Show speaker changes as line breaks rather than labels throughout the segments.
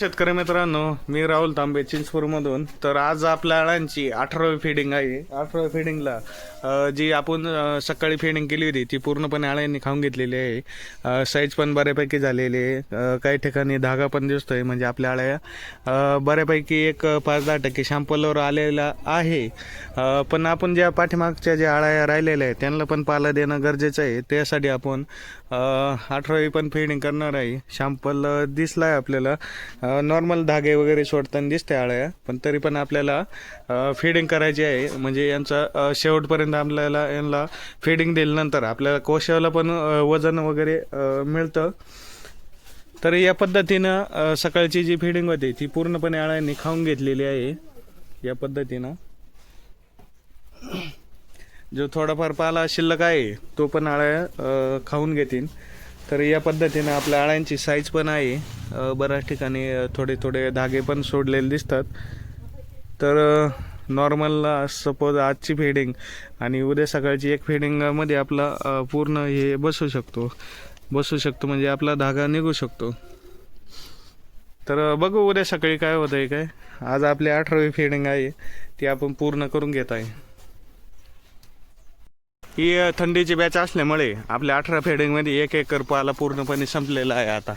शेतकरी मित्रांनो मी राहुल तांबे चिंचपूरमधून. तर आज आपल्या अळांची अठरावी फिडिंग आहे. अठरावी फिडिंगला जी आपण सकाळी फिडिंग केली होती ती पूर्णपणे अळ्यांनी खाऊन घेतलेली आहे. साईज पण बऱ्यापैकी झालेली आहे. काही ठिकाणी धागा पण दिसतोय म्हणजे आपल्या अळ्या बऱ्यापैकी एक पाच दहा टक्के शॅम्पलवर आलेला आहे. पण आपण ज्या पाठीमागच्या ज्या अळ्या राहिलेल्या आहेत त्यांना पण पाला देणं गरजेचं आहे. त्यासाठी आपण अठरावी पण फिडिंग करणार आहे. शॅम्पल दिसला आहे आपल्याला. नॉर्मल धागे वगैरे सोडताना दिसते आळ्या पण तरी पण आपल्याला फिडिंग करायची आहे. म्हणजे यांचा शेवटपर्यंत आपल्याला यांना फिडिंग दिल्यानंतर आपल्याला कोशाला पण वजन वगैरे मिळतं. तर या पद्धतीनं सकाळची जी फिडिंग होती ती पूर्णपणे आळ्यांनी खाऊन घेतलेली आहे. या पद्धतीनं. जो थोडाफार पाला शिल्लक आहे तो पण आळ्या खाऊन घेतील तर या पद्धतीनं आपल्या आळ्यांची साईज पण आहे. बऱ्याच ठिकाणी थोडे थोडे धागे पण सोडलेले दिसतात. तर नॉर्मल सपोज आजची फेडिंग आणि उद्या सकाळची एक फेडिंगमध्ये आपला पूर्ण हे बसू शकतो. बसू शकतो म्हणजे आपला धागा निघू शकतो. तर बघू उद्या सकाळी काय होतं आहे काय? आज आपली अठरावी फेडिंग आहे ती आपण पूर्ण करून घेत आहे. ही थंडीची बॅच असल्यामुळे आपल्या अठरा फेडिंगमध्ये एक एकर पाला पूर्णपणे संपलेला आहे आता.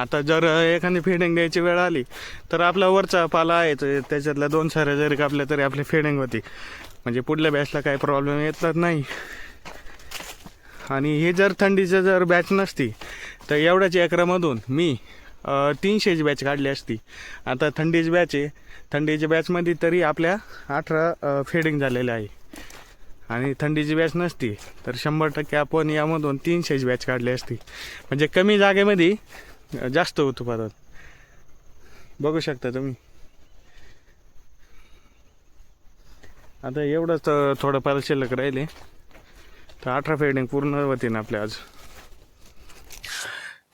आता जर एखादी फेडिंग द्यायची वेळ आली तर आपला वरचा पाला आहे तर त्याच्यातल्या दोन साऱ्या जरी कापल्या तरी आपली फेडिंग होती. म्हणजे पुढल्या बॅचला काही प्रॉब्लेम येतात नाही. आणि हे जर थंडीचं जर बॅच नसती तर एवढ्याच एकरामधून मी तीनशेची बॅच काढली असती. आता थंडीची बॅच आहे. थंडीच्या बॅचमध्ये तरी आपल्या अठरा फेडिंग झालेल्या आहे. आणि थंडीची बॅच नसती तर शंभर टक्के आपण यामधून तीनशेची बॅच काढली असती. म्हणजे कमी जागेमध्ये जास्त उत्पादन. बघू शकता तुम्ही. आता एवढंच थोडंफार शिल्लक राहिले. तर अठरा फेडिंग पूर्ण होते ना आपल्या आज.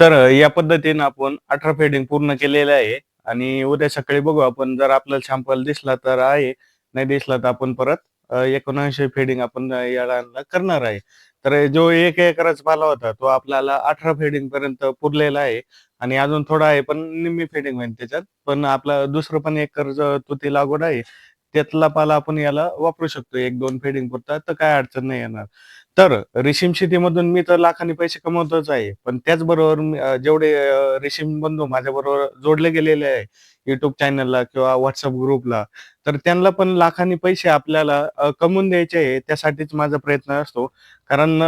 तर या पद्धतीनं आपण अठरा फेडिंग पूर्ण केलेलं आहे. आणि उद्या सकाळी बघू आपण जर आपल्याला शॅम्पल दिसला तर आहे नाही दिसला तर आपण परत एकोणऐंशी फेडिंग आपण या रानाला करणार आहे. तर जो एक एकराचा पाला होता तो आपल्याला अठरा फेडिंग पर्यंत पुरलेला आहे. आणि अजून थोडा आहे पण निम्मी फेडिंग होईल त्याच्यात. पण आपला दुसरं पण एक कर्ज तुती लागवड आहे. त्यातला पाला आपण याला वापरू शकतो. एक दोन फेडिंग पुरता तर काय अडचण नाही येणार. तर रेशीम शेतीमधून मी तर लाखांनी पैसे कमवतच आहे. पण त्याचबरोबर जेवढे रेशीम बंधू माझ्याबरोबर जोडले गेलेले आहे युट्यूब चॅनलला किंवा व्हॉट्सअप ग्रुपला तर त्यांना पण लाखांनी पैसे आपल्याला कमवून द्यायचे आहे त्यासाठीच माझा प्रयत्न असतो. कारण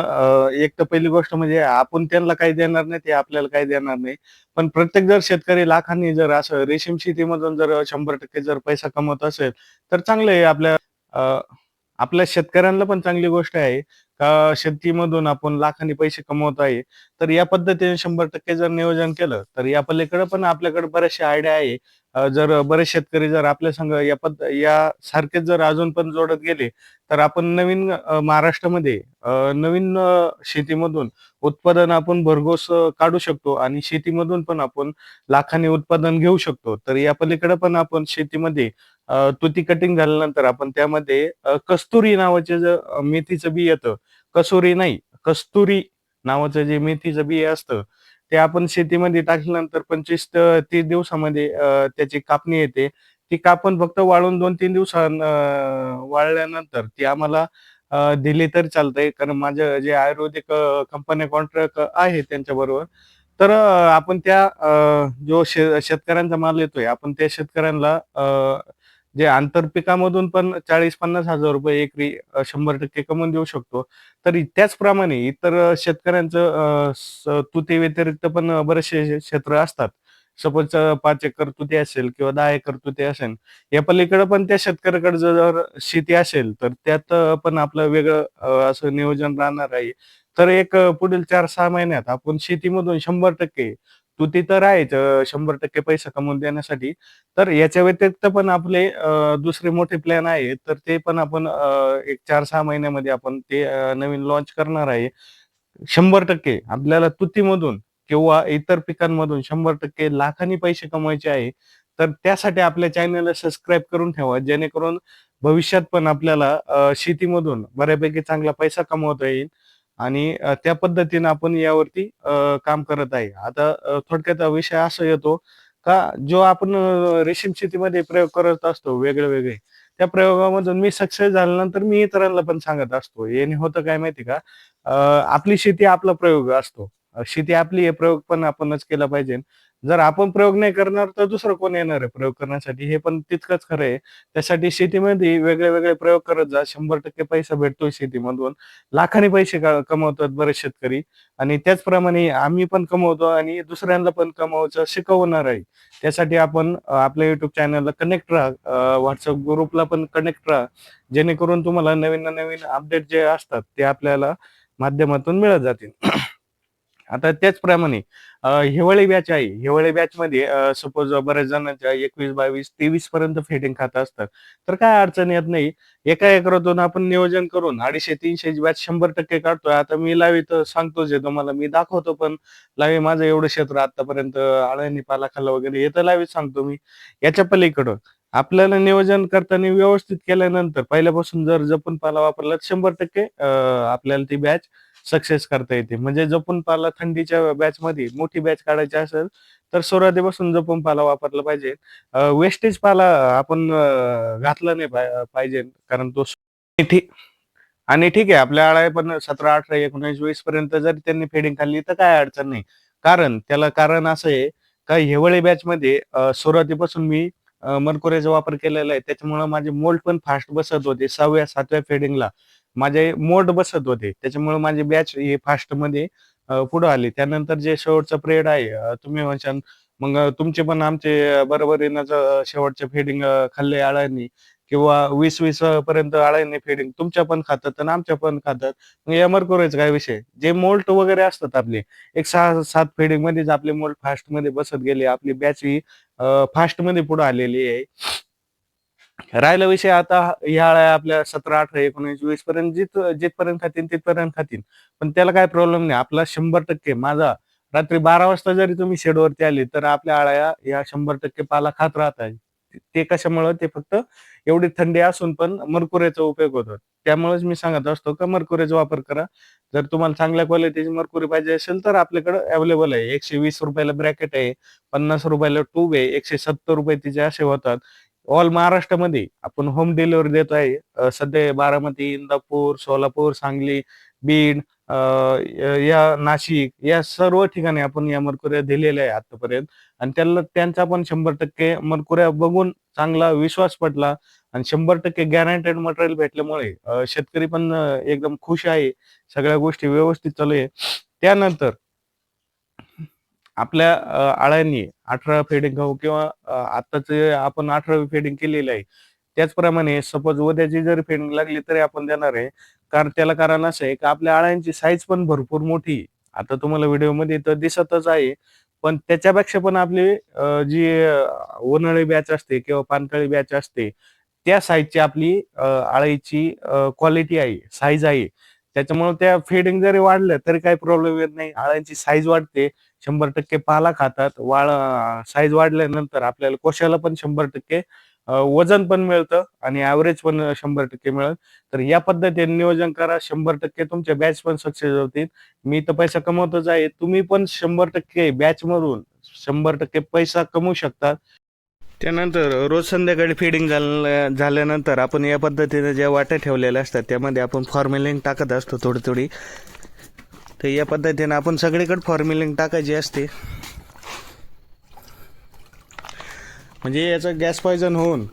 एक तर पहिली गोष्ट म्हणजे आपण त्यांना काही देणार नाही ते आपल्याला काही देणार नाही. पण प्रत्येक जर शेतकरी लाखांनी जर असं रेशीम शेतीमधून जर शंभर टक्के जर पैसा कमवत असेल तर चांगलं आहे आपल्या अ, आपल्या शेतकऱ्यांना पण चांगली गोष्ट आहे का शेतीमधून आपण लाखांनी पैसे कमवत आहे तर या पद्धतीने शंभर टक्के जर नियोजन केलं तर या पलीकडे पण आपल्याकडे बरेचसे आयडिया आहे जर बरेच शेतकरी जर आपल्या संघ या पद या सारखेच जर अजून पण जोडत गेले तर आपण नवीन महाराष्ट्रामध्ये नवीन शेतीमधून उत्पादन आपण भरघोस काढू शकतो आणि शेतीमधून पण आपण लाखाने उत्पादन घेऊ शकतो. तर या पलीकडे पण आपण शेतीमध्ये तुती कटिंग झाल्यानंतर आपण त्यामध्ये कस्तुरी नावाचे जे मेथीचं बी येतं. कसुरी नाही कस्तुरी नावाचं जे मेथीचं बी असतं ते आपण शेतीमध्ये टाकल्यानंतर पंचवीस ते तीस दिवसामध्ये त्याची कापणी येते. ती कापून फक्त वाळून दोन तीन दिवसां वाळल्यानंतर ती आम्हाला दिली तर चालतंय. कारण माझं जे आयुर्वेदिक कंपन्या कॉन्ट्रॅक्ट आहे त्यांच्या बरोबर तर आपण त्या जो शे शेतकऱ्यांचा माल येतोय आपण त्या शेतकऱ्यांना जे आंतरपिकामधून पण चाळीस पन्नास हजार रुपये एकरी शंभर टक्के कमवून देऊ शकतो. तर त्याचप्रमाणे इतर शेतकऱ्यांचं तुती व्यतिरिक्त पण बरेचसे क्षेत्र असतात. सपोज पाच एकर तुती असेल किंवा दहा एकर तुती असेल या पलीकडे पण त्या शेतकऱ्याकडे जर शेती असेल तर त्यात पण आपलं वेगळं असं नियोजन राहणार आहे. तर एक पुढील चार सहा महिन्यात आपण शेतीमधून शंभर टक्के तुती तर आहेच शंभर टक्के पैसा कमवून देण्यासाठी. तर याच्या व्यतिरिक्त पण आपले दुसरे मोठे प्लॅन आहे तर ते पण आपण एक चार सहा महिन्यामध्ये आपण ते नवीन लॉन्च करणार आहे. शंभर टक्के आपल्याला तुतीमधून किंवा इतर पिकांमधून शंभर टक्के लाखांनी पैसे कमवायचे आहे. तर त्यासाठी आपल्या चॅनलला सबस्क्राईब करून ठेवा. जेणेकरून भविष्यात पण आपल्याला शेतीमधून बऱ्यापैकी चांगला पैसा कमवता येईल. आणि त्या पद्धतीने आपण यावरती काम करत आहे. आता थोडक्यात विषय असा येतो का जो आपण रेशीम शेतीमध्ये प्रयोग करत असतो वेगळे-वेगळे, त्या प्रयोगामधून मी सक्सेस झाल्यानंतर मी इतरांना पण सांगत असतो. याने होतं काय माहिती का? आपली शेती आपला प्रयोग असतो. शेती आपली हे प्रयोग पण आपणच केला पाहिजे. जर आपण प्रयोग नाही करणार, तर दुसरं कोण येणार आहे प्रयोग करण्यासाठी? हे पण तितकंच खरं आहे. त्यासाठी शेतीमध्ये वेगळे-वेगळे प्रयोग करत जा. 100% पैसा भेटतो शेतीमधून. लाखाने पैसे कमवतात बरेच शेतकरी आणि त्याचप्रमाणे आम्ही पण कमवतो आणि दुसऱ्यांना पण कमवायचं शिकवणार आहे. त्यासाठी आपण आपल्या युट्यूब चॅनलला कनेक्ट राहा. व्हॉट्सअप ग्रुपला पण कनेक्ट राहा. जेणेकरून तुम्हाला नवीन नवीन अपडेट जे असतात, ते आपल्याला माध्यमातून मिळत जातील. आता त्याचप्रमाणे हिवाळी बॅच आहे. हिवाळी बॅच मध्ये सपोज बऱ्याच जणांच्या 21, 22, 23 पर्यंत फिटिंग खातं असतात. तर काय अडचण येत नाही. एका एकरातून आपण नियोजन करून अडीचशे तीनशे बॅच 100% काढतोय. आता मी लावी तर सांगतोच आहे तुम्हाला. मी दाखवतो पण लावी माझं एवढं क्षेत्र आतापर्यंत अळणी पालाखाला वगैरे हे तर लाईव्हच सांगतो मी. याच्या पलीकडं आपल्याला नियोजन करताना व्यवस्थित केल्यानंतर पहिल्यापासून जर जपून पाला वापरला तर 100% अ, आपल्याला ती बॅच सक्सेस करता येते. म्हणजे जपून पाला थंडीच्या बॅचमध्ये मोठी बॅच काढायची असेल, तर सुरुवातीपासून जपून पाला वापरला पाहिजे. वेस्टेज पाला आपण घातला नाही पाहिजे कारण तो ठीक आणि ठीक आहे आपल्या आळा पण 17, 18, 19, 20 पर्यंत जरी त्यांनी फेडिंग खाल्ली तर काय अडचण नाही. कारण त्याला कारण असं आहे का हिवाळी बॅच मध्ये सुरुवातीपासून मी अ, वापर केलेला आहे. त्याच्यामुळे माझे मोल्ड पण फास्ट बसत होते. 6व्या 7व्या फेडिंगला माझे मोड बसत होते. त्याच्यामुळे माझी बॅच हे फास्टमध्ये पुढे आली. त्यानंतर जे शेवटचं पिरियड आहे तुम्ही म्हणशाल मग तुमचे पण आमचे बरोबरीनं शेवटचे फेडिंग खाल्ले आळ्यांनी किंवा वीस वीस पर्यंत आळ्यांनी फेडिंग तुमच्या पण खातात आणि आमच्या पण खातात. मग यामर मरकुरीचा काय विषय? जे मोल्ट वगैरे असतात आपले, एक 6-7 फेडिंगमध्येच आपले मोल्ट फास्टमध्ये बसत गेले. आपली बॅच ही फास्टमध्ये पुढे आलेली आहे. राहिला विषय आता ह्या आपल्या 17, 18, 19, 20 पर्यंत जिथ जिथपर्यंत खातील तिथपर्यंत खातील. पण त्याला काय प्रॉब्लेम नाही. आपला 100% माझा रात्री 12 वाजता जरी तुम्ही शेडवरती आले, तर आपल्या आळ्या या 100% पाला खात राहतात. ते कशामुळं? ते फक्त एवढी थंडी असून पण मरकुऱ्याचा उपयोग होतो. त्यामुळेच मी सांगत असतो का मरकुऱ्याचा वापर करा. जर तुम्हाला चांगल्या क्वालिटीची मरकुरी पाहिजे असेल, तर आपल्याकडे अवेलेबल आहे. एकशे वीस रुपयाला ब्रॅकेट आहे, पन्नास रुपयाला ट्यूब आहे, ₹170 तिचे असे होतात. ऑल महाराष्ट्रामध्ये आपण होम डिलिव्हरी देतो आहे. सध्या बारामती, इंदापूर, सोलापूर, सांगली, बीड या नाशिक या सर्व ठिकाणी आपण या मरकुऱ्या दिलेल्या आहे आतापर्यंत आणि त्यांना त्यांचा पण 100% मरकुऱ्या बघून चांगला विश्वास पटला आणि 100% गॅरंटेड मटेरियल भेटल्यामुळे शेतकरी पण एकदम खुश आहे. सगळ्या गोष्टी व्यवस्थित चालू आहे. त्यानंतर आपल्या आळ्यांनी अठरा फेडिंग खाऊ किंवा आताचे आपण 18वी फेडिंग केलेली आहे. त्याचप्रमाणे सपोज उद्याची जरी फेडिंग लागली तरी आपण देणार आहे. कारण त्याला कारण असं आहे की आपल्या आळ्यांची साईज पण भरपूर मोठी आता तुम्हाला व्हिडिओमध्ये तर दिसतच आहे. पण त्याच्यापेक्षा पण आपली जी उन्हाळी बॅच असते किंवा पानतळी बॅच असते, त्या साईजची आपली अ, क्वालिटी आहे, साईज आहे. त्याच्यामुळे त्या फेडिंग जरी वाढलं तरी काही प्रॉब्लेम येत नाही. आळ्यांची साईज वाढते. 100% पाला खातात. वाळ साईज वाढल्यानंतर आपल्याला कोशाला पण शंभर टक्के वजन पण मिळतं आणि ॲव्हरेज पण शंभर टक्के मिळत तर या पद्धतीने नियोजन करा. 100% तुमच्या बॅच पण सक्सेस होतील. मी तर पैसा कमवतच आहे. तुम्ही पण 100% बॅचमधून 100% पैसा कमवू शकता. त्यानंतर रोज संध्याकाळी फिडिंग झाल्या झाल्यानंतर आपण या पद्धतीने ज्या वाट्या ठेवलेल्या असतात, त्यामध्ये आपण फॉर्मेलिंग टाकत असतो थोडी-थोडी. तर या पद्धतीने आपण सगळीकडे फॉर्म्युलिंग टाकायची असते. म्हणजे याचं गॅस पॉयझन होऊन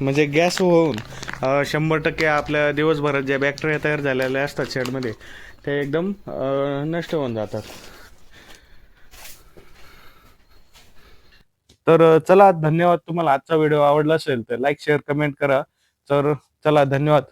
म्हणजे गॅस होऊन शंभर टक्के आपल्या दिवसभरात ज्या बॅक्टेरिया तयार झालेल्या असतात शेडमध्ये, ते एकदम नष्ट होऊन जातात. तर चला धन्यवाद. तुम्हाला आजचा व्हिडिओ आवडला असेल तर लाईक, शेअर, कमेंट करा. तर चला धन्यवाद.